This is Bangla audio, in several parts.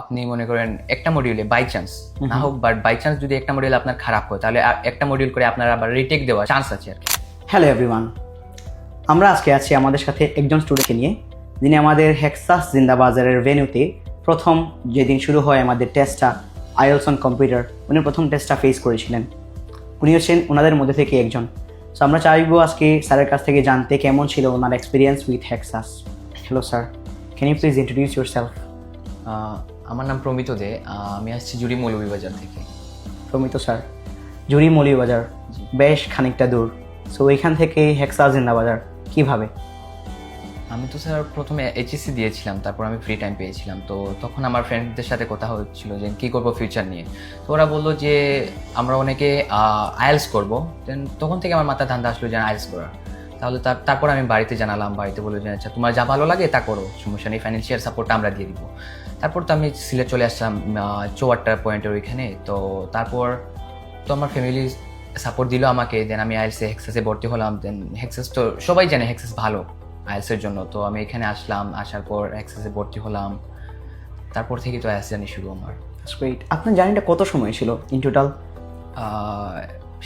আপনি মনে করেন একটা মডিউলে বাই চান্স না হোক বাট বাই চান্স যদি একটা মডিউল আপনার খারাপ হয় তাহলে একটা মডিউল করে আপনার আবার রিটেক দেওয়ার চান্স আছে আর কি। হ্যালো এভরিওয়ান আমরা আজকে আছি আমাদের সাথে একজন স্টুডেন্টকে নিয়ে যিনি আমাদের হেক্সাস জিন্দাবাজারের ভেন্যুতে প্রথম যেদিন শুরু হয় আমাদের টেস্টটা আইএলস অন কম্পিউটার উনি প্রথম টেস্টটা ফেস করেছিলেন। উনি হচ্ছেন ওনাদের মধ্যে থেকে একজন। সো আমরা চাইব আজকে স্যারের কাছ থেকে জানতে কেমন ছিল ওনার experience with Hexas hello sir can you please introduce yourself ah, আমার নাম প্রমিত দে আমি আসছি জুড়ি মৌলভীবাজার থেকে। প্রমিত স্যার জুরি মৌলিবাজার বেশ খানিকটা দূর। সো এখান থেকে হেক্সা জিন্দা বাজার কীভাবে? আমি তো স্যার প্রথমে এইচএসসি দিয়েছিলাম তারপর আমি ফ্রি টাইম পেয়েছিলাম। তো তখন আমার ফ্রেন্ডদের সাথে কথা হচ্ছিল যে কী করব ফিউচার নিয়ে? তো ওরা বলল যে আমরা অনেকে আয়েলস করব। দেন তখন থেকে আমার মাথা ধান্দা আসলো যে আয়েলস করার। তাহলে তার তারপর আমি বাড়িতে জানালাম বাড়িতে বলে যে আচ্ছা তোমার যা ভালো লাগে তা করো সমস্যা নেই ফাইন্যান্সিয়াল সাপোর্টটা আমরা দিয়ে দিব। তারপর তো আমি সিলেট চলে আসলাম চৌয়াট্টার পয়েন্টের ওইখানে। তো তারপর তো আমার ফ্যামিলি সাপোর্ট দিল আমাকে দেন আমি আইএলসে হেক্সাসে ভর্তি হলাম দেন হেক্সাস তো সবাই জানে হেক্সাস ভালো আইএলসের জন্য। তো আমি এখানে আসলাম আসার পর হেক্সাসে ভর্তি হলাম। তারপর থেকে তো আইএলস জানি শুরু আমার। আপনার জার্নিটা কত সময় ছিল ইন টোটাল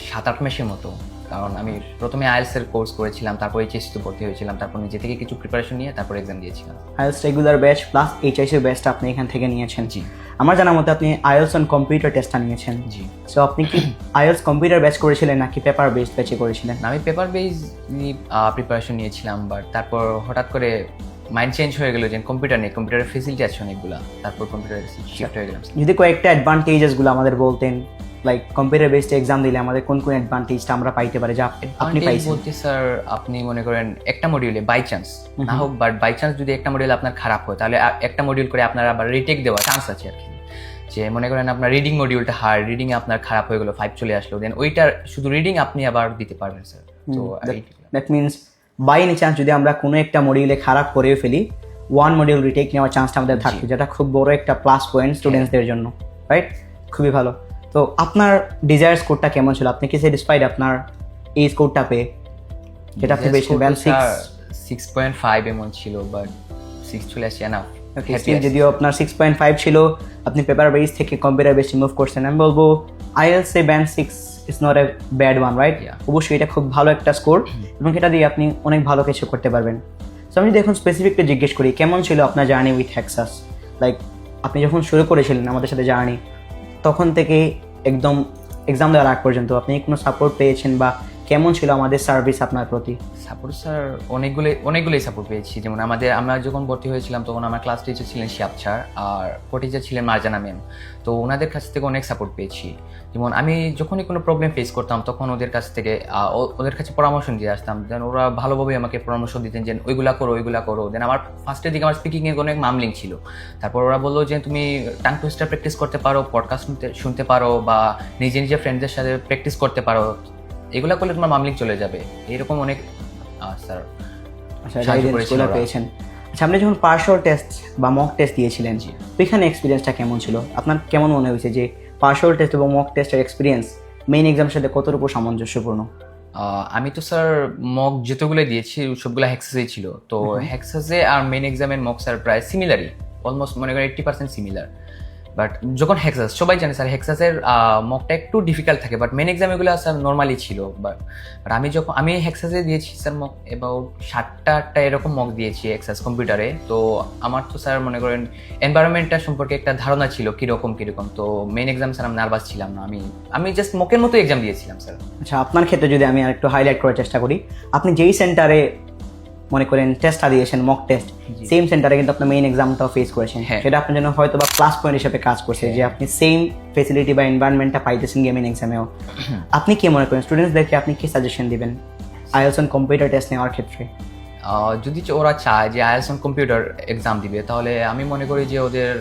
সাত আট মাসের মতো। কারণ আমি প্রথমে আইএলস এর কোর্স করেছিলাম তারপর এইচএসসি তে ভর্তি হয়েছিলাম তারপর নিজে থেকে কিছু প্রিপারেশন নিয়ে তারপর এক্সাম দিয়েছিলাম। IELTS regular batch plus HIC ব্যাচটা আপনি এখান থেকে নিয়েছেন। জি। আমার জানার মতে আপনি আইএলস অন কম্পিউটার টেস্টটা নিয়েছেন। জি। সো আপনি কি আইএলস কম্পিউটার ব্যাচ করেছিলেন নাকি পেপার বেসড ব্যাচে করেছিলেন? আমি পেপার বেস প্রিপারেশন নিয়েছিলাম বাট তারপর হঠাৎ করে মাইন্ড চেঞ্জ হয়ে গেল যে কম্পিউটার নেই কম্পিউটারের ফেসিলিটি আছে অনেকগুলা তারপর কম্পিউটার শিফট হয়ে গেলাম। যদি কয়েকটা অ্যাডভান্টেজেসগুলো আমাদের বলতেন। লাইক কম্পিউটার বেসড এক্সাম দিলে আমাদের কোন কোন অ্যাডভান্টেজটা আমরা পাইতে পারি? যা আপনি পাইছেন। বলতে স্যার আপনি মনে করেন একটা মডিউলে বাই চান্স না হোক বাট বাই চান্স যদি একটা মডিউল আপনার খারাপ হয় তাহলে একটা মডিউল করে আপনার আবার রিটেক দেওয়ার চান্স আছে আর কি। যে মনে করেন আপনার রিডিং মডিউলটা হার্ড রিডিং আপনার খারাপ হয়ে গেলো ফাইভ চলে আসলো দেন ওইটার শুধু রিডিং আপনি আবার দিতে পারবেন স্যার তো that means by any chance যদি আমরা কোনো একটা মডিউলে খারাপ করেও ফেলি ওয়ান মডিউল রিটেক নেওয়ার চান্সটা আমাদের থাকবে যেটা খুব বড় একটা প্লাস পয়েন্ট স্টুডেন্টসদের জন্য রাইট খুবই ভালো। তো আপনার ডিজায়ার স্কোরটা কেমন ছিল? আপনি কি স্যাটিসফাইড আপনার এই স্কোরটা পেয়ে? যেটা আপনি পেয়েছেন band six six point five এমন ছিল বাট সিক্স চলে আসছে না যদিও আপনার সিক্স পয়েন্ট ফাইভ ছিল আপনি পেপার বেস থেকে কম্পিউটার বেসে মুভ করছেন। আমি বলব IELTS A band six is not a bad one right অবশ্যই এটা খুব ভালো একটা স্কোর এবং এটা দিয়ে আপনি অনেক ভালো কিছু করতে পারবেন। সো আমি যদি এখন স্পেসিফিকলি জিজ্ঞেস করি কেমন ছিল আপনার জার্নি উইথ হ্যাক্সাস লাইক আপনি যখন শুরু করেছিলেন আমাদের সাথে জার্নি তখন থেকে একদম এক্সাম দেওয়ার আগ পর্যন্ত আপনি কোনো সাপোর্ট পেয়েছেন বা কেমন ছিল আমাদের সার্ভিস আপনার প্রতি? সাপোর্ট স্যার অনেকগুলো, অনেকগুলোই সাপোর্ট পেয়েছি। যেমন আমাদের, আমরা যখন ভর্তি হয়েছিলাম, তখন আমার ক্লাস টিচার ছিলেন শিয়াব স্যার আর কো টিচার ছিলেন মার্জানা ম্যাম তো ওনাদের কাছ থেকে অনেক সাপোর্ট পেয়েছি। যেমন আমি যখনই কোনো প্রবলেম ফেস করতাম, তখন ওদের কাছ থেকে ওদের কাছে পরামর্শ দিয়ে আসতাম। দেন ওরা ভালোভাবে আমাকে পরামর্শ দিতেন যে, ওইগুলা করো ওইগুলা করো। দেন আমার ফার্স্টের দিকে আমার স্পিকিংয়ে অনেক মামলিং ছিল। তারপর ওরা বলল যে, তুমি টাং টুইস্টার প্র্যাকটিস করতে পারো পডকাস্ট শুনতে শুনতে পারো বা নিজে নিজে ফ্রেন্ডদের সাথে প্র্যাকটিস করতে পারো। এগুলা করলে তোমার মামলিক চলে যাবে। এরকম অনেক স্যার আচ্ছা। পেয়েছেন। আচ্ছা আপনি যখন পার্শাল টেস্ট বা মক টেস্ট দিয়েছিলেন জি। ওইখানে এক্সপিরিয়েন্সটা কেমন ছিল? আপনার কেমন মনে হয়েছে যে পার্শাল টেস্ট এবং মক টেস্টের এক্সপিরিয়েন্স মেইন এক্সামের সাথে কতটুকু সামঞ্জস্যপূর্ণ? আহ, আমি তো স্যার মক যতগুলো দিয়েছি সবগুলো হ্যাক্সাসেই ছিল। তো হ্যাক্সাসে আর মেন এক্সামের মক স্যার প্রায় সিমিলারই অলমোস্ট মনে করেন এইট্টি পার্সেন্ট সিমিলার বাট যখন হেক্সাস সবাই জানে স্যার হেক্সাসের মকটা একটু ডিফিকাল্ট থাকে বাট মেন এক্সাম এগুলো স্যার নর্মালি ছিল বাট আমি যখন, আমি হেক্সাসে দিয়েছি স্যার মক অ্যাবাউট সাতটা আটটা এরকম মক দিয়েছি হেক্সাস কম্পিউটারে তো আমার তো স্যার মনে করেন এনভায়রনমেন্টটা সম্পর্কে একটা ধারণা ছিল কীরকম কীরকম, তো মেন এক্সাম স্যার আমি নার্ভাস ছিলাম না, আমি আমি জাস্ট মকের মতো এক্সাম দিয়েছিলাম স্যার। আচ্ছা আপনার ক্ষেত্রে যদি আমি আরেকটু হাইলাইট করার চেষ্টা করি, আপনি যেই সেন্টারে মনে করেন টেস্টটা দিয়েছেন মক টেস্ট সেম সেন্টারে কিন্তু আপনার মেইন এক্সামটাও ফেস করেছেন। হ্যাঁ। সেটা আপনার জন্য হয়তো বা প্লাস পয়েন্ট হিসেবে কাজ করছে যে আপনি সেম ফেসিলিটি বা এনভায়রনমেন্টটা পাইতেছেন গেমিং এক্সামেও আপনি কি মনে করেন স্টুডেন্টসদেরকে আপনি কি সাজেশন দিবেন? আইএলস অন কম্পিউটার টেস্ট নেওয়ার ক্ষেত্রে। যদি ওরা চায় যে আইএলস অন কম্পিউটার এক্সাম দিবে তাহলে আমি মনে করি যে ওদের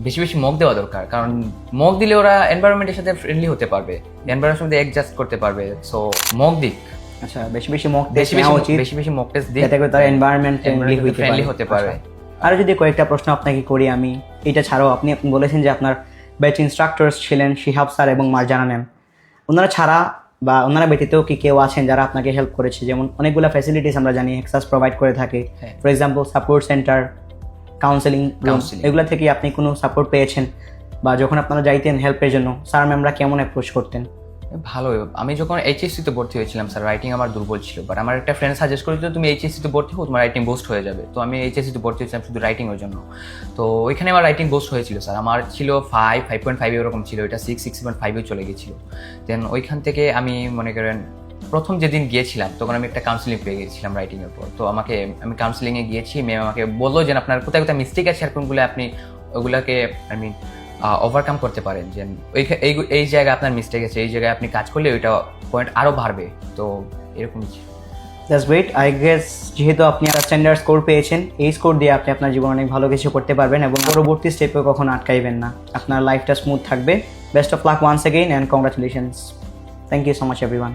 বেশি বেশি মক দেওয়া দরকার। কারণ মক দিলে ওরা এনভায়রনমেন্টের সাথে ফ্রেন্ডলি হতে পারবে। এনভায়রনমেন্টের সাথে অ্যাডজাস্ট করতে পারবে। সো মক দিক। আচ্ছা বেশি বেশি মক বেশি বেশি বেশি বেশি মক টেস্ট দিক যাতে করে তারা এনভায়রনমেন্ট ফ্রেন্ডলি ফ্রেন্ডলি হতে পারে। আর যদি কয়েকটা প্রশ্ন আপনাকে করি আমি এটা ছাড়াও আপনি আপনি বলেছেন যে আপনার ব্যাচ ইনস্ট্রাক্টরস ছিলেন শিহাব স্যার এবং মারজানা ম্যাম। ওনারা ছাড়া বা ওনারা ব্যতীতও কি কেউ আছেন যারা আপনাকে হেল্প করেছে? যেমন অনেকগুলো ফ্যাসিলিটিস আমরা জানি হেক্সাস প্রোভাইড করে থাকে। For example support centre counselling. এগুলো থেকে আপনি কোনো সাপোর্ট পেয়েছেন? বা যখন আপনারা যাইতেন হেল্পের জন্য স্যার ম্যামরা কেমন অ্যাপ্রোচ করতেন? ভালো। আমি যখন এইচএসসি তে ভর্তি হয়েছিলাম স্যার রাইটিং আমার দুর্বল ছিল। বাট আমার একটা ফ্রেন্ড সাজেস্ট করেছিল, তুমি এইচএসসি তে ভর্তি হো তোমার রাইটিং বুস্ট হয়ে যাবে। তো আমি এইচএসসি তে ভর্তি হয়েছিলাম শুধু রাইটিং এর জন্য। তো ওইখানে আমার রাইটিং বুস্ট হয়েছিল স্যার আমার ছিল ফাইভ ফাইভ পয়েন্ট ফাইভ এরকম ছিল, এটা সিক্স সিক্স পয়েন্ট ফাইভে চলে গেছিল। দেন ওইখান থেকে আমি মনে করেন, প্রথম যেদিন গিয়েছিলাম, তখন আমি একটা কাউন্সিলিং পেয়ে গেছিলাম রাইটিং এর পর তো আমাকে, আমি কাউন্সিলিংয়ে গিয়েছি ম্যাম আমাকে বলল যে, আপনার কোথায় কোথায় মিস্টেক আছে? আর কোনগুলো আপনি, ওগুলাকে আই মিন ওভারকাম করতে পারেন যে এই এই জায়গায় আপনার মিস্টেক আছে, এই জায়গায় আপনি কাজ করলে ওইটা পয়েন্ট আরও বাড়বে। তো এরকম দ্যাটস গ্রেট আই গেস যেহেতু আপনি একটা স্ট্যান্ডার্ড স্কোর পেয়েছেন, এই স্কোর দিয়ে আপনি আপনার জীবনে অনেক ভালো কিছু করতে পারবেন এবং পরবর্তী স্টেপে কখনো আটকাইবেন না। আপনার লাইফটা স্মুথ থাকবে। Best of luck once again and congratulations thank you so much everyone